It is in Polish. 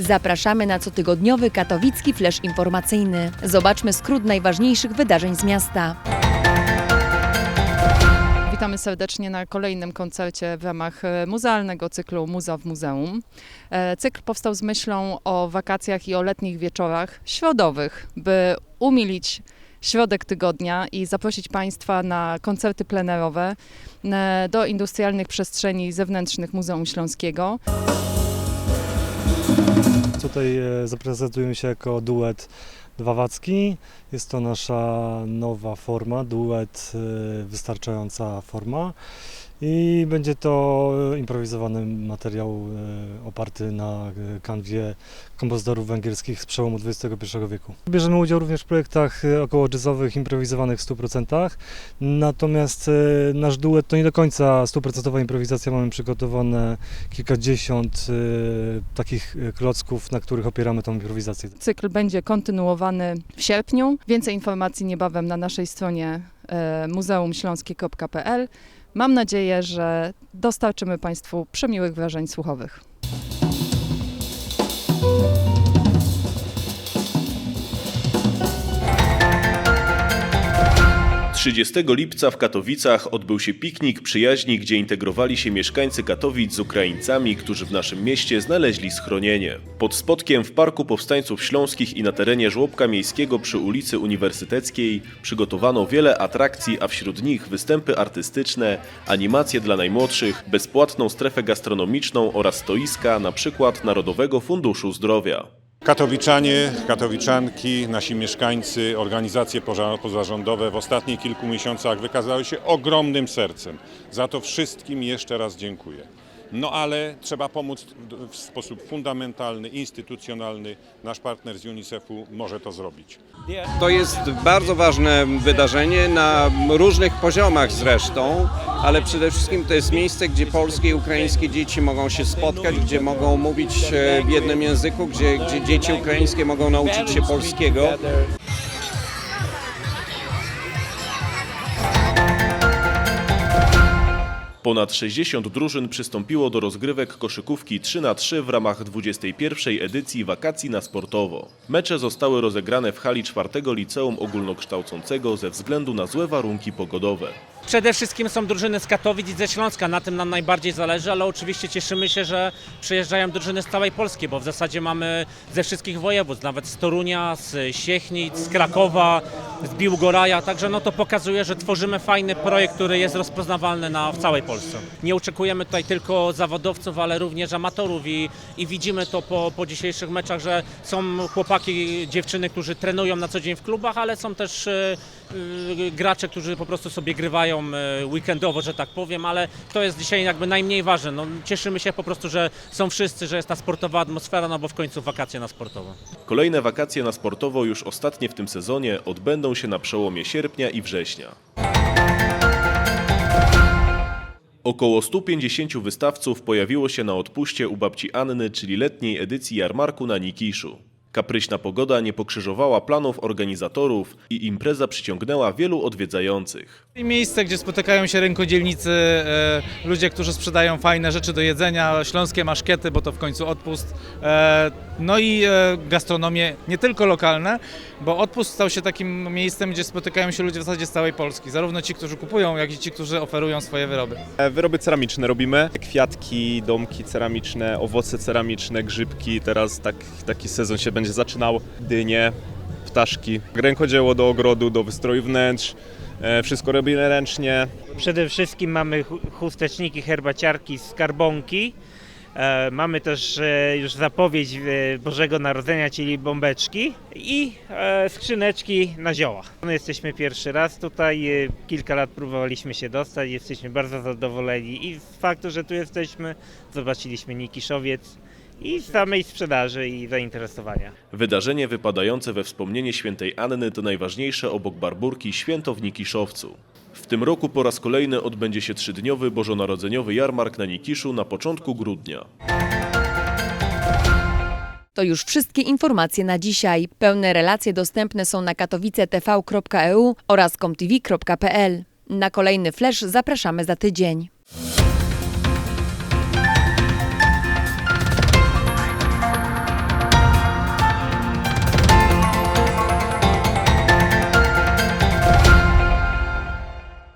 Zapraszamy na cotygodniowy katowicki flash informacyjny. Zobaczmy skrót najważniejszych wydarzeń z miasta. Witamy serdecznie na kolejnym koncercie w ramach e, muzealnego cyklu Muza w Muzeum. E, Cykl powstał z myślą o wakacjach i o letnich wieczorach środowych, by umilić środek tygodnia i zaprosić Państwa na koncerty plenerowe e, do industrialnych przestrzeni zewnętrznych Muzeum Śląskiego. Tutaj e, zaprezentujemy się jako duet Dwawacki. Jest to nasza nowa forma, duet e, wystarczająca forma. I będzie to e, improwizowany materiał e, oparty na e, kanwie kompozytorów węgierskich z przełomu XXI wieku. Bierzemy udział również w projektach około jazzowych, improwizowanych w 100%. Natomiast nasz duet to nie do końca stuprocentowa improwizacja. Mamy przygotowane kilkadziesiąt takich klocków, na których opieramy tą improwizację. Cykl będzie kontynuowany w sierpniu. Więcej informacji niebawem na naszej stronie muzeumśląskie.pl. Mam nadzieję, że dostarczymy Państwu przemiłych wrażeń słuchowych. 30 lipca w Katowicach odbył się piknik przyjaźni, gdzie integrowali się mieszkańcy Katowic z Ukraińcami, którzy w naszym mieście znaleźli schronienie. Pod spotkiem w Parku Powstańców Śląskich i na terenie żłobka miejskiego przy ulicy Uniwersyteckiej przygotowano wiele atrakcji, a wśród nich występy artystyczne, animacje dla najmłodszych, bezpłatną strefę gastronomiczną oraz stoiska, na przykład Narodowego Funduszu Zdrowia. Katowiczanie, katowiczanki, nasi mieszkańcy, organizacje pozarządowe w ostatnich kilku miesiącach wykazały się ogromnym sercem. Za to wszystkim jeszcze raz dziękuję. No ale trzeba pomóc w- sposób fundamentalny, instytucjonalny. Nasz partner z UNICEF-u może to zrobić. To jest bardzo ważne wydarzenie na różnych poziomach zresztą, ale przede wszystkim to jest miejsce, gdzie polskie i ukraińskie dzieci mogą się spotkać, gdzie mogą mówić e, w jednym języku, gdzie, gdzie dzieci ukraińskie mogą nauczyć się polskiego. Ponad 60 drużyn przystąpiło do rozgrywek koszykówki 3 na 3 w ramach 21. edycji Wakacji na Sportowo. Mecze zostały rozegrane w hali 4 Liceum Ogólnokształcącego ze względu na złe warunki pogodowe. Przede wszystkim są drużyny z Katowic i ze Śląska, na tym nam najbardziej zależy, ale oczywiście cieszymy się, że przyjeżdżają drużyny z całej Polski, bo w zasadzie mamy ze wszystkich województw, nawet z Torunia, z Siechnic, z Krakowa, z Biłgoraja, także no to pokazuje, że tworzymy fajny projekt, który jest rozpoznawalny na, w całej Polsce. Nie oczekujemy tutaj tylko zawodowców, ale również amatorów i, i widzimy to po, po dzisiejszych meczach, że są chłopaki, dziewczyny, którzy trenują na co dzień w klubach, ale są też e, gracze, którzy po prostu sobie grywają e, weekendowo, że tak powiem, ale to jest dzisiaj jakby najmniej ważne. No, cieszymy się po prostu, że są wszyscy, że jest ta sportowa atmosfera, no bo w końcu wakacje na sportowo. Kolejne wakacje na sportowo, już ostatnie w tym sezonie, odbędą się na przełomie sierpnia i września. Około 150 wystawców pojawiło się na odpuście u babci Anny, czyli letniej edycji jarmarku na Nikiszu. Kapryśna pogoda nie pokrzyżowała planów organizatorów i impreza przyciągnęła wielu odwiedzających. Miejsce, gdzie spotykają się rękodzielnicy, e, ludzie, którzy sprzedają fajne rzeczy do jedzenia, śląskie maszkiety, bo to w końcu odpust. E, no i e, gastronomie nie tylko lokalne, bo odpust stał się takim miejscem, gdzie spotykają się ludzie w zasadzie z całej Polski. Zarówno ci, którzy kupują, jak i ci, którzy oferują swoje wyroby. Wyroby ceramiczne robimy. Kwiatki, domki ceramiczne, owoce ceramiczne, grzybki. Teraz tak, taki sezon się będzie zaczynał. Dynie, ptaszki. Rękodzieło do ogrodu, do wystroju wnętrz. E, Wszystko robimy ręcznie. Przede wszystkim mamy chu- chusteczniki, herbaciarki, skarbonki. E, mamy też e, już zapowiedź Bożego Narodzenia, czyli bombeczki i skrzyneczki na zioła. My jesteśmy pierwszy raz tutaj, kilka lat próbowaliśmy się dostać, jesteśmy bardzo zadowoleni i z faktu, że tu jesteśmy, zobaczyliśmy Nikiszowiec i samej sprzedaży i zainteresowania. Wydarzenie wypadające we wspomnienie świętej Anny to najważniejsze obok Barburki święto w Nikiszowcu. W tym roku po raz kolejny odbędzie się trzydniowy bożonarodzeniowy jarmark na Nikiszu na początku grudnia. To już wszystkie informacje na dzisiaj. Pełne relacje dostępne są na katowicetv.eu oraz comtv.pl. Na kolejny flash zapraszamy za tydzień.